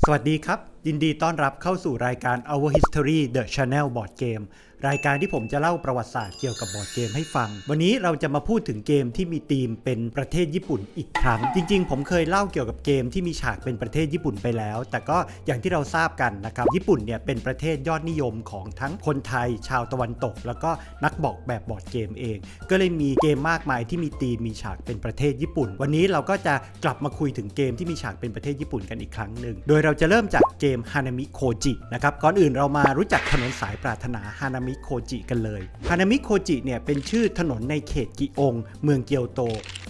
สวัสดีครับ ยินดีต้อนรับเข้าสู่รายการ Our History The Channel Board Game รายการที่ผมจะเล่าประวัติศาสตร์เกี่ยวกับบอร์ดเกมให้ฟัง วันนี้เราจะมาพูดถึงเกมที่มีธีมเป็นประเทศญี่ปุ่นอีกครั้ง จริง ๆ ผมเคยเล่าเกี่ยวกับเกมที่มีฉากเป็นประเทศญี่ปุ่นไปแล้ว แต่ก็อย่างที่เราทราบกันนะครับ ญี่ปุ่นเนี่ยเป็นประเทศยอดนิยมของทั้งคนไทย ชาวตะวันตก แล้วก็นักบอกแบบบอร์ดเกมเอง ก็เลยมีเกมมากมายที่มีธีมมีฉากเป็นประเทศญี่ปุ่น วันนี้เราก็จะกลับมาคุยถึงเกมที่มีฉากเป็นประเทศญี่ปุ่นกันอีกครั้งหนึ่ง โดยเราจะเริ่มจากเกมฮานามิโคจินะครับก่อนอื่นเรามารู้จักถนนสายปรารถนาฮานามิโคจิกันเลยฮานามิโคจิเนี่ยเป็นชื่อถนนในเขตกิอง เมืองเกียวโต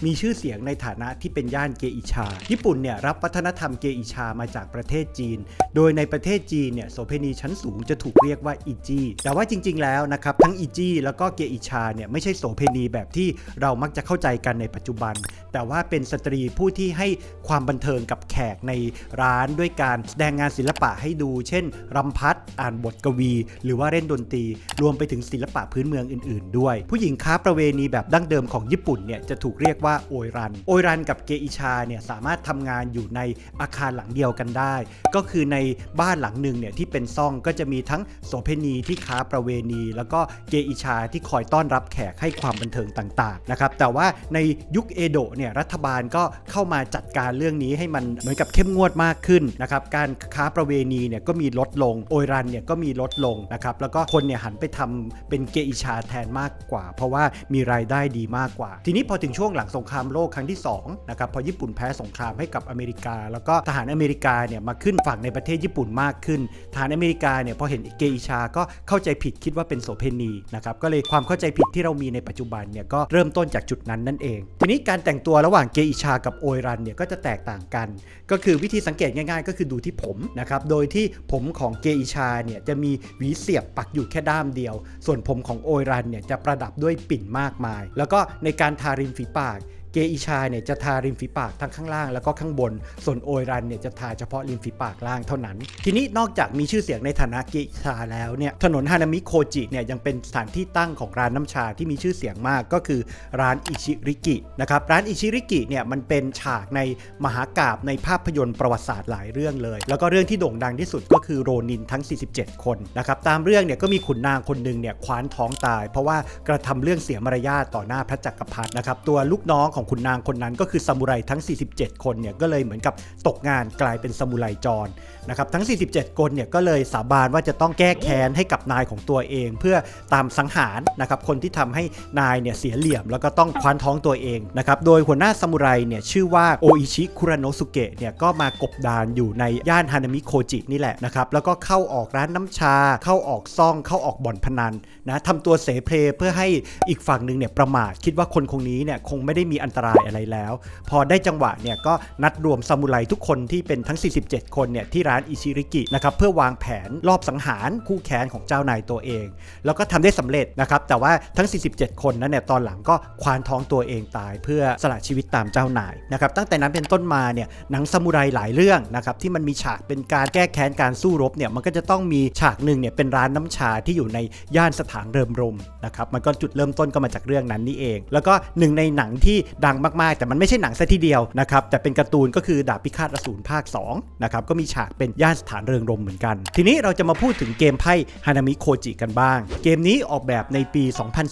มีชื่อเสียงในฐานะที่เป็นย่านเกอิชา ญี่ปุ่นเนี่ยรับวัฒนธรรมเกอิชามาจากประเทศจีน โดยในประเทศจีนเนี่ยโสเภณีชั้นสูงจะถูกเรียกว่าอิจิแต่ว่าจริง ๆ แล้วนะครับทั้งอิจิแล้วก็เกอิชาเนี่ยไม่ใช่โสเภณีแบบที่เรามักจะเข้าใจกันในปัจจุบัน แต่ว่าเป็นสตรีผู้ที่ให้ความบันเทิงกับแขกในร้านด้วยการแสดงงานศิลปะให้ดู เช่นรำพัดอ่านบทกวี หรือว่าเล่นดนตรี รวมไปถึงศิลปะพื้นเมืองอื่น ๆ ด้วย ผู้หญิงค้าประเวณีแบบดั้งเดิมของญี่ปุ่นเนี่ยจะถูกเรียกว่าโอยรัน โอยรันกับเกอิชาเนี่ยสามารถทำงานอยู่ในอาคารหลังเดียวกันได้ ก็คือในบ้านหลังหนึ่งเนี่ยที่เป็นซ่องก็จะมีทั้งโสเภณีที่ค้าประเวณี แล้วก็เกอิชาที่คอยต้อนรับแขกให้ความบันเทิงต่างๆนะครับแต่ว่าในยุคเอโดะเนี่ยรัฐบาลก็เข้ามาจัดการเรื่องนี้ให้มันเหมือนกับเข้มงวดมากขึ้นนะครับการค้าประเวณีเนี่ยก็มีลดลงโอยรันเนี่ยก็มีลดลงนะครับแล้วก็คนเนี่ยหันไปทำเป็นเกอิชาแทนมากกว่า เพราะว่ามีรายได้ดีมากกว่า ทีนี้พอถึงช่วงหลังสงงครามโลกครั้งที่2นะครับพอญี่ปุ่นแพ้สงครามให้กับอเมริกา แล้วก็ทหารอเมริกาเนี่ยมาขึ้นฝั่งในประเทศญี่ปุ่นมากขึ้น ทหารอเมริกาเนี่ยพอเห็นเกอิชาก็เข้าใจผิดคิดว่าเป็นโสเภณีนะครับก็เลยความเข้าใจผิดที่เรามีในปัจจุบันเนี่ยก็เริ่มต้นจากจุดนั้นนั่นเอง ทีนี้การแต่งตัวระหว่างเกอิชากับโอยรันเนี่ยก็จะแตกต่างกัน ก็คือวิธีสังเกตง่ายๆ ก็คือดูที่ผมนะครับโดยที่ผมของเกอิชาเนี่ยจะมีหวีเสียบปักอยู่แค่ด้ามเดียว ส่วนผมของโอยรันเนี่ยจะประดับด้วยปิ่นมากมาย แล้วก็ในการทาริมฝีปาก เกอิชาเนี่ยจะทาริมฝีปากทั้งข้างล่างแล้วก็ข้างบน ส่วนโอยรันเนี่ยจะทาเฉพาะริมฝีปากล่างเท่านั้น ทีนี้นอกจากมีชื่อเสียงในฐานะเกอิชาแล้วเนี่ยถนนฮานามิโคจิเนี่ยยังเป็นสถานที่ตั้งของร้านน้ำชาที่มีชื่อเสียงมากก็คือร้านอิชิริกินะครับร้านอิชิริกิเนี่ยมันเป็นฉากในมหากาบในภาพยนตร์ประวัติศาสตร์หลายเรื่องเลย แล้วก็เรื่องที่โด่งดังที่สุดก็คือโรนินทั้ง 47 คนนะครับตามเรื่องเนี่ยก็มีขุนนางคนหนึ่งเนี่ยคว้านท้องตาย เพราะว่ากระทำเรื่องเสียมารยาทต่อหน้าพระจักรพรรดินะครับตัวลูกน้องของขุนนางคนนั้นก็คือซามูไรทั้ง 47 คนเนี่ยก็เลยเหมือนกับตกงานกลายเป็นซามูไรจรนะครับทั้ง 47 คนเนี่ยก็เลยสาบานว่าจะต้องแก้แค้นให้กับนายของตัวเอง เพื่อตามสังหารนะครับคนที่ทำให้นายเนี่ยเสียเหลี่ยม แล้วก็ต้องคว้านท้องตัวเองนะครับโดยหัวหน้าซามูไรเนี่ยชื่อว่าโออิชิคุระโนสุเกะเนี่ยก็มากบดานอยู่ในย่านฮานามิโคจินี่แหละนะครับแล้วก็เข้าออกร้านน้ำชา เข้าออกซ่อง เข้าออกบ่อนพนันนะทำตัวเสเพลเพื่อให้อีกฝั่งหนึ่งเนี่ยประมาทคิดว่าคนคงนี้เนี่ยคงไม่ได้มีอันตรายอะไรแล้ว พอได้จังหวะเนี่ยก็นัดรวมซามูไรทุกคนที่เป็นทั้ง 47 คนเนี่ยที่ร้านอิชิริกินะครับเพื่อวางแผนรอบสังหารคู่แค้นของเจ้านายตัวเอง แล้วก็ทำได้สำเร็จนะครับแต่ว่าทั้ง 47 คนนั้นเนี่ยตอนหลังก็ควานท้องตัวเองตายเพื่อสละชีวิตตามเจ้านายนะครับตั้งแต่นั้นเป็นต้นมาเนี่ยหนังซามูไรหลายเรื่องนะครับที่มันมีฉากเป็นการแก้แค้นการสู้รบเนี่ยมันก็จะต้องมีฉากหนึ่งเนี่ยเป็นร้านน้ำชาที่อยู่ในย่านสถานเริมรมนะครับมันก็จุดเริ่มต้นก็มาจากเรื่องนั้นนี่เอง แล้วก็หนึ่งในหนังที่ดังมากๆ แต่มันไม่ใช่หนังซะทีเดียวนะครับแต่เป็นการ์ตูนก็คือดาบพิฆาตอสูรภาค2นะครับก็มีฉากเป็นย่านสถานเริงรมเหมือนกัน ทีนี้เราจะมาพูดถึงเกมไพ่ฮานามิโคจิกันบ้าง เกมนี้ออกแบบในปี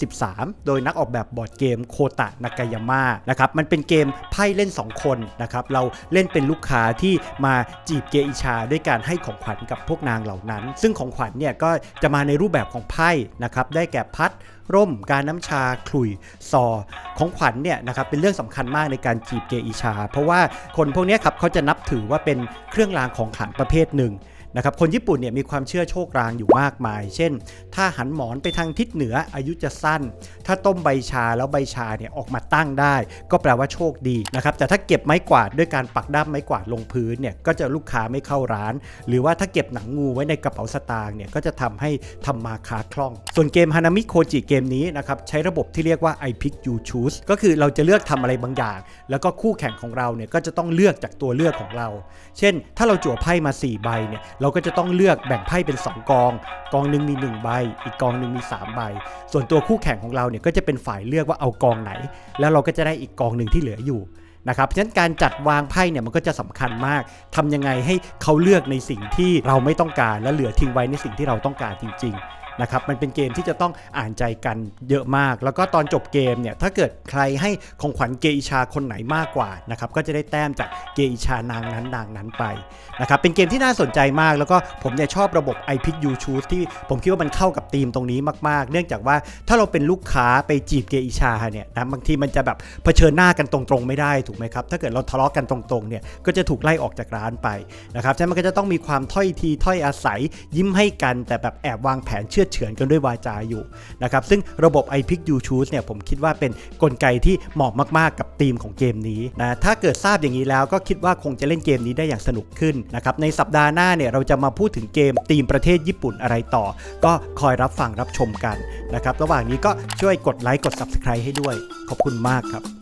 2013 โดยนักออกแบบบอร์ดเกมโคตะนากายาม่านะครับมันเป็นเกมไพ่เล่น 2 คนนะครับเราเล่นเป็นลูกค้าที่มาจีบเกอิชา ด้วยการให้ของขวัญกับพวกนางเหล่านั้น ซึ่งของขวัญเนี่ยก็จะมาในรูปแบบของไพ่นะครับได้แก่พัด ร่ม การน้ำชาขลุยซอของขวัญเนี่ยนะครับเป็นเรื่องสำคัญมากในการจีบเกอิชา เพราะว่าคนพวกนี้ครับเขาจะนับถือว่าเป็นเครื่องรางของขลังประเภทหนึ่ง นะครับคนญี่ปุ่นเนี่ยมีความเชื่อโชครางอยู่มากมาย เช่น ถ้าหันหมอนไปทางทิศเหนืออายุจะสั้น ถ้าต้มใบชาแล้วใบชาเนี่ยออกมาตั้งได้ ก็แปลว่าโชคดีนะครับแต่ถ้าเก็บไม้กวาดด้วยการปักด้ามไม้กวาดลงพื้นเนี่ยก็จะลูกค้าไม่เข้าร้าน หรือว่าถ้าเก็บหนังงูไว้ในกระเป๋าสตางค์เนี่ยก็จะทำให้ทำมาค้าคล่อง ส่วนเกมฮานามิโคจิเกมนี้นะครับใช้ระบบที่เรียกว่า I pick you choose ก็คือเราจะเลือกทำอะไรบางอย่าง แล้วก็คู่แข่งของเราเนี่ยก็จะต้องเลือกจากตัวเลือกของเรา เช่น ถ้าเราจั่วไพ่มา 4 ใบเนี่ยเราก็จะต้องเลือกแบ่งไพ่เป็น 2 กอง กองหนึ่งมี 1 ใบ อีกกองหนึ่งมี 3 ใบ ส่วนตัวคู่แข่งของเราเนี่ยก็จะเป็นฝ่ายเลือกว่าเอากองไหน แล้วเราก็จะได้อีกกองหนึ่งที่เหลืออยู่นะครับเพราะฉะนั้นการจัดวางไพ่เนี่ยมันก็จะสำคัญมากทำยังไงให้เขาเลือกในสิ่งที่เราไม่ต้องการ และเหลือทิ้งไว้ในสิ่งที่เราต้องการจริง ๆ นะครับมันเป็นเกมที่จะต้องอ่านใจกันเยอะมาก แล้วก็ตอนจบเกมเนี่ยถ้าเกิดใครให้ของขวัญเกอิชาคนไหนมากกว่านะครับก็จะได้แต้มจากเกอิชานางนั้นนางนั้นไปนะครับเป็นเกมที่น่าสนใจมากแล้วก็ผมเนี่ยชอบระบบ i pick you choose ที่ผมคิดว่ามันเข้ากับธีมตรงนี้มากๆ เนื่องจากว่าถ้าเราเป็นลูกค้าไปจีบเกอิชาเนี่ยนะบางทีมันจะแบบเผชิญหน้ากันตรงๆ ไม่ได้ถูกไหมครับถ้าเกิดเราทะเลาะกันตรงๆเนี่ยก็จะถูกไล่ออกจากร้านไปนะครับฉะนั้นมันก็จะต้องมีความถ้อยทีถ้อยอาศัยยิ้มให้กันแต่แบบแอบวางแผนเชื่อดเฉือนกันด้วยวาจาอยู่นะครับซึ่งระบบ i pick you choose เนี่ยผมคิดว่าเป็นกลไกที่เหมาะมากๆกับธีมของเกมนี้นะถ้าเกิดทราบอย่างนี้แล้วก็คิดว่าคงจะเล่นเกมนี้ได้อย่างสนุกขึ้นนะครับในสัปดาห์หน้าเนี่ยเราจะมาพูดถึงเกมธีมประเทศญี่ปุ่นอะไรต่อ ก็คอยรับฟังรับชมกันนะครับระหว่างนี้ก็ช่วยกดไลค์กด subscribe ให้ด้วย ขอบคุณมากครับ